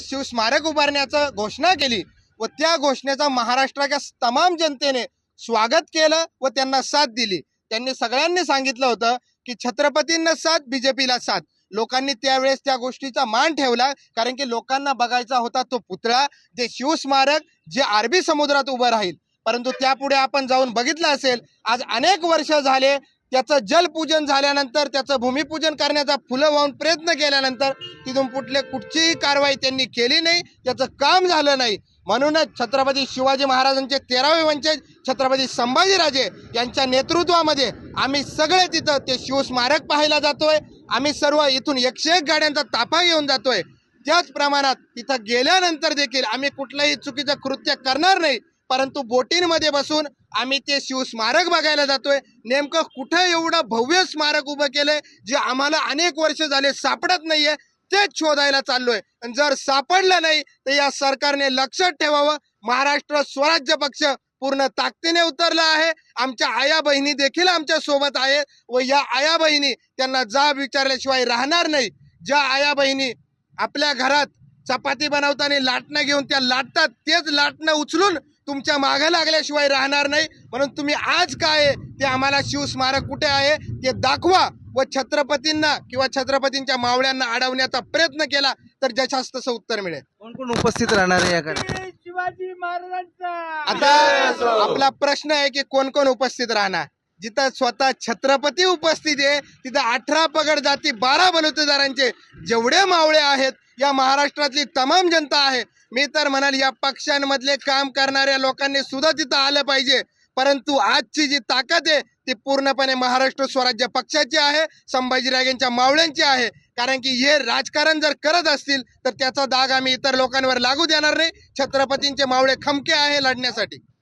शिवस्मारक उभारण्याचं घोषणा केली व त्या घोषणेचा महाराष्ट्राच्या तमाम जनतेने स्वागत केलं व त्यांना साथ दिली. त्यांनी सगळ्यांनी सांगितलं होतं की छत्रपतींना साथ बीजेपीला साथ. लोकांनी त्यावेळेस त्या गोष्टीचा मान ठेवला कारण की लोकांना बघायचा होता तो पुतळा जे शिवस्मारक जे अरबी समुद्रात उभं राहील. परंतु त्यापुढे आपण जाऊन बघितलं असेल आज अनेक वर्ष झाले त्याचं जलपूजन झाल्यानंतर त्याचं भूमिपूजन करण्याचा फुलं वाहून प्रयत्न केल्यानंतर तिथून कुठले कुठचीही कारवाई त्यांनी केली नाही त्याचं काम झालं नाही. म्हणूनच छत्रपती शिवाजी महाराजांचे तेरावे वंशज छत्रपती संभाजीराजे यांच्या नेतृत्वामध्ये आम्ही सगळे तिथं ते शिवस्मारक पाहायला जातोय. आम्ही सर्व इथून एकशे एक गाड्यांचा ताफा घेऊन जातोय. त्याच प्रमाणात तिथं गेल्यानंतर देखील आम्ही कुठलंही चुकीचं कृत्य करणार नाही. परंतु बोटींमध्ये बसून आम्ही ते शिवस्मारक बघायला जातोय. नेमकं कुठं एवढं भव्य स्मारक उभं केलंय जे आम्हाला अनेक वर्ष झाले सापडत नाहीये तेच शोधायला चाललोय. आणि जर सापडलं नाही तर या सरकारने लक्षात ठेवावं. महाराष्ट्र स्वराज्य पक्ष पूर्ण ताकदीने उतरला आहे. आमच्या आया बहिणी देखील आमच्यासोबत आहेत व या आया बहिणी त्यांना जाब विचारल्याशिवाय राहणार नाही. ज्या आया बहिणी आपल्या घरात चपाती बनवताना लाटणं घेऊन त्या लाटतात तेच लाटणं उचलून तुमच्या मागे लागल्याशिवाय राहणार नाही. म्हणून तुम्ही आज काय आहे? ते आम्हाला शिवस्मारक कुठे आहे? ते दाखवा व छत्रपतींना किंवा छत्रपतींच्या मावळ्यांना अडवण्याचा प्रयत्न केला तर जशास तसं उत्तर मिळेल. कोण कोण उपस्थित राहणार आहे या कार्यक्रमात शिवाजी महाराजांचा! आता आपला प्रश्न आहे की कोण कोण उपस्थित राहणार? जिथं स्वतः छत्रपती उपस्थित आहे तिथं अठरा पगड जाती बारा बलुतेदारांचे जेवढे मावळे आहेत या महाराष्ट्रातली तमाम जनता आहे. मी तर म्हणाल या पक्षांमधले काम करणाऱ्या लोकांनी सुद्धा तिथं आलं पाहिजे. परंतु आजची जी ताकद आहे ती पूर्णपणे महाराष्ट्र स्वराज्य पक्षाची आहे संभाजीरागेंच्या मावळ्यांची आहे. कारण की हे राजकारण जर करत असतील तर त्याचा दाग आम्ही इतर लोकांवर लागू देणार नाही. छत्रपतींचे मावळे खमके आहे लढण्यासाठी.